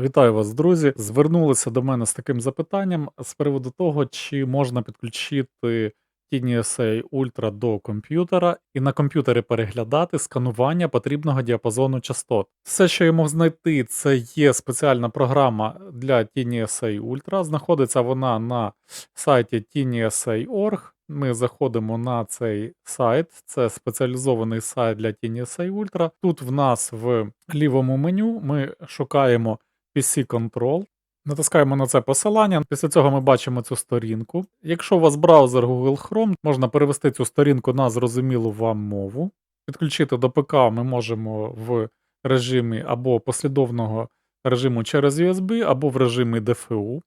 Вітаю вас, друзі. Звернулися до мене з таким запитанням з приводу того, чи можна підключити TinySA Ultra до комп'ютера і на комп'ютері переглядати сканування потрібного діапазону частот. Все, що я мог знайти, це є спеціальна програма для TinySA Ultra. Знаходиться вона на сайті tinysa.org. Ми заходимо на цей сайт, це спеціалізований сайт для TinySA Ultra. Тут в нас в лівому меню ми шукаємо PC Control. Натискаємо на це посилання. Після цього ми бачимо цю сторінку. Якщо у вас браузер Google Chrome, можна перевести цю сторінку на зрозумілу вам мову. Підключити до ПК ми можемо в режимі або послідовного режиму через USB, або в режимі DFU.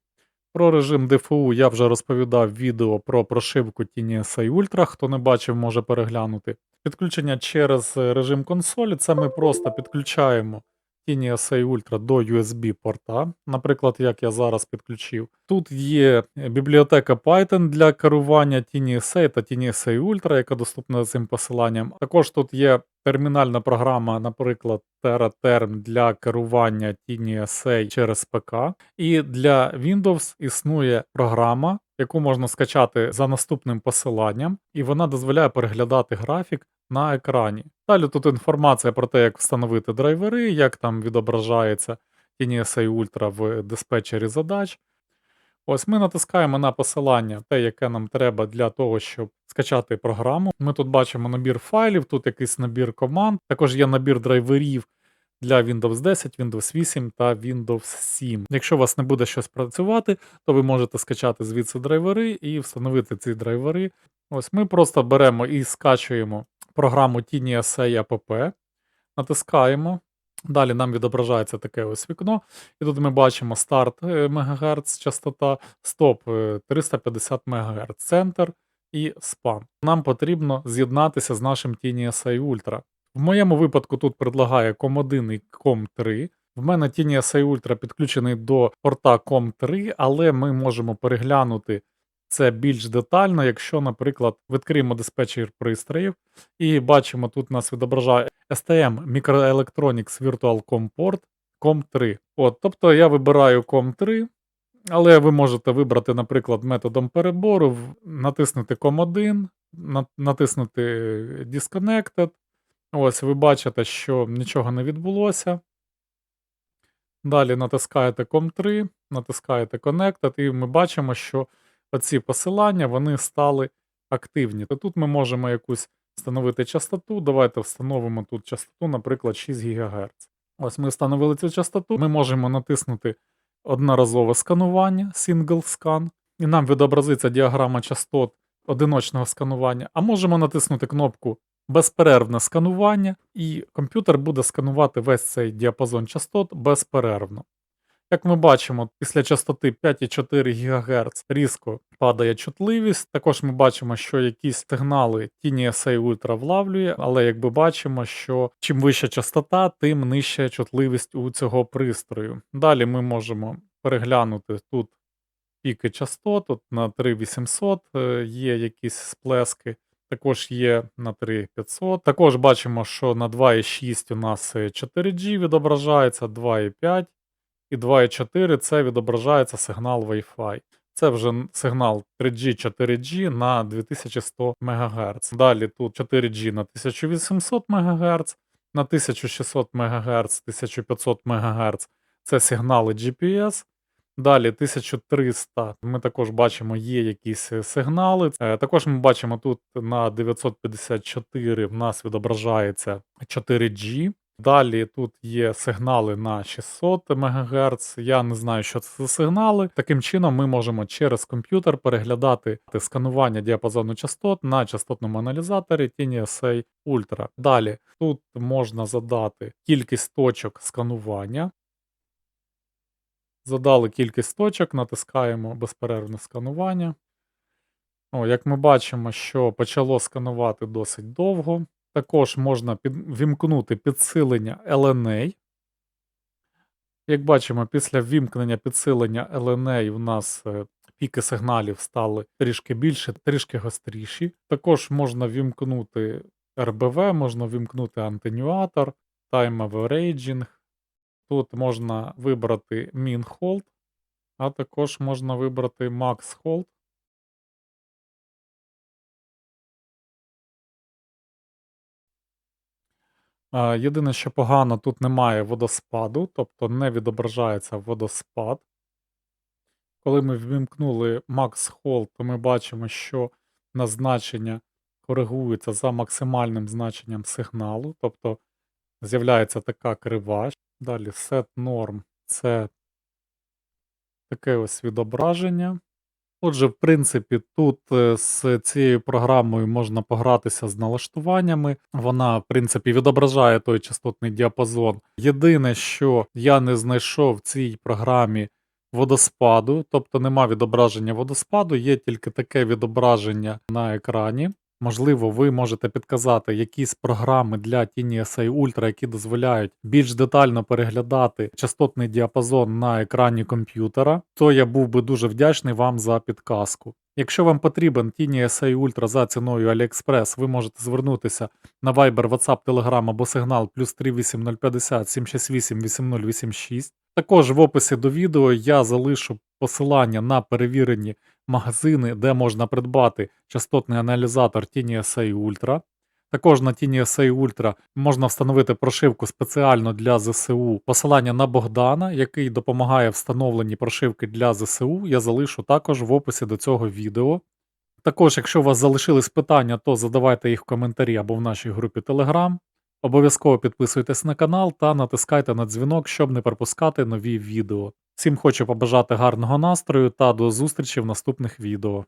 Про режим DFU я вже розповідав відео про прошивку TinySA Ultra. Хто не бачив, може переглянути. Підключення через режим консолі це ми просто підключаємо TinySA Ultra до USB порта, наприклад, як я зараз підключив. Тут є бібліотека Python для керування TinySA та TinySA Ultra, яка доступна цим посиланням. Також тут є термінальна програма, наприклад, TerraTerm для керування TinySA через ПК. І для Windows існує програма, яку можна скачати за наступним посиланням, і вона дозволяє переглядати графік на екрані. Далі тут інформація про те, як встановити драйвери, як там відображається TinySA Ultra в диспетчері задач. Ось ми натискаємо на посилання, те, яке нам треба для того, щоб скачати програму. Ми тут бачимо набір файлів, тут якийсь набір команд, також є набір драйверів для Windows 10, Windows 8 та Windows 7. Якщо у вас не буде щось працювати, то ви можете скачати звідси драйвери і встановити ці драйвери. Ось ми просто беремо і скачуємо програму TinySA App, натискаємо. Далі нам відображається таке ось вікно, і тут ми бачимо старт е, МГц частота, стоп 350 МГц, центр і спан. Нам потрібно з'єднатися з нашим TinySA Ultra. В моєму випадку тут предлагає COM1 і COM3. В мене TinySA Ultra підключений до порта COM3, але ми можемо переглянути це більш детально, якщо, наприклад, відкриємо диспетчер пристроїв і бачимо, тут нас відображає STM Microelectronics Virtual COM Port COM3. От, Тобто я вибираю COM3, але ви можете вибрати, наприклад, методом перебору, натиснути COM1, натиснути Disconnected. Ось ви бачите, що нічого не відбулося. Далі натискаєте COM3, натискаєте Connected, і ми бачимо, що оці посилання вони стали активні. Тут ми можемо якусь встановити частоту. Давайте встановимо тут частоту, наприклад, 6 ГГц. Ось ми встановили цю частоту. Ми можемо натиснути одноразове сканування, single scan, і нам відобразиться діаграма частот одиночного сканування. А можемо натиснути кнопку безперервне сканування, і комп'ютер буде сканувати весь цей діапазон частот безперервно. Як ми бачимо, після частоти 5,4 ГГц різко падає чутливість. Також ми бачимо, що якісь сигнали TinySA Ultra влавлює, але якби бачимо, що чим вища частота, тим нижча чутливість у цього пристрою. Далі ми можемо переглянути тут піки частот, тут на 3800 е, є якісь сплески. Також є на 3500. Також бачимо, що на 2,6 у нас 4G відображається, 2,5 і 2,4 це відображається сигнал Wi-Fi. Це вже сигнал 3G, 4G на 2100 МГц. Далі тут 4G на 1800 МГц, на 1600 МГц, 1500 МГц це сигнали GPS. Далі 1300 ми також бачимо, є якісь сигнали. Е, також ми бачимо тут на 954 в нас відображається 4G. Далі тут є сигнали на 600 МГц. Я не знаю, що це за сигнали. Таким чином, ми можемо через комп'ютер переглядати сканування діапазону частот на частотному аналізаторі TinySA Ultra. Далі тут можна задати кількість точок сканування. Задали кількість точок, натискаємо безперервне сканування. О, Як ми бачимо, що почало сканувати досить довго. Також можна під, вімкнути підсилення LNA. Як бачимо, після вімкнення підсилення LNA у нас е, піки сигналів стали трішки більше, трішки гостріші. Також можна вімкнути RBV, можна вімкнути антенюатор, Time Averaging. Тут можна вибрати Min Hold, а також можна вибрати Max Hold. Єдине, що погано, тут немає водоспаду, тобто не відображається водоспад. Коли ми ввімкнули Max Hold, то ми бачимо, що назначення коригується за максимальним значенням сигналу, тобто з'являється така крива. Далі Set Norm це таке ось відображення. Отже, в принципі, тут е, з цією програмою можна погратися з налаштуваннями. Вона, в принципі, відображає той частотний діапазон. Єдине, що я не знайшов в цій програмі водоспаду, тобто нема відображення водоспаду, є тільки таке відображення на екрані. Можливо, ви можете підказати якісь програми для TinySA Ultra, які дозволяють більш детально переглядати частотний діапазон на екрані комп'ютера, то я був би дуже вдячний вам за підказку. Якщо вам потрібен TinySA Ultra за ціною AliExpress, ви можете звернутися на Viber, WhatsApp, Telegram або сигнал плюс 38050 768 8086. Також в описі до відео я залишу посилання на перевірені магазини, де можна придбати частотний аналізатор TinySA Ultra. Також на TinySA Ultra можна встановити прошивку спеціально для ЗСУ. Посилання на Богдана, який допомагає встановленні прошивки для ЗСУ, я залишу також в описі до цього відео. Також, якщо у вас залишились питання, то задавайте їх в коментарі або в нашій групі Telegram. Обов'язково підписуйтесь на канал та натискайте на дзвінок, щоб не пропускати нові відео. Всім хочу побажати гарного настрою та до зустрічі в наступних відео.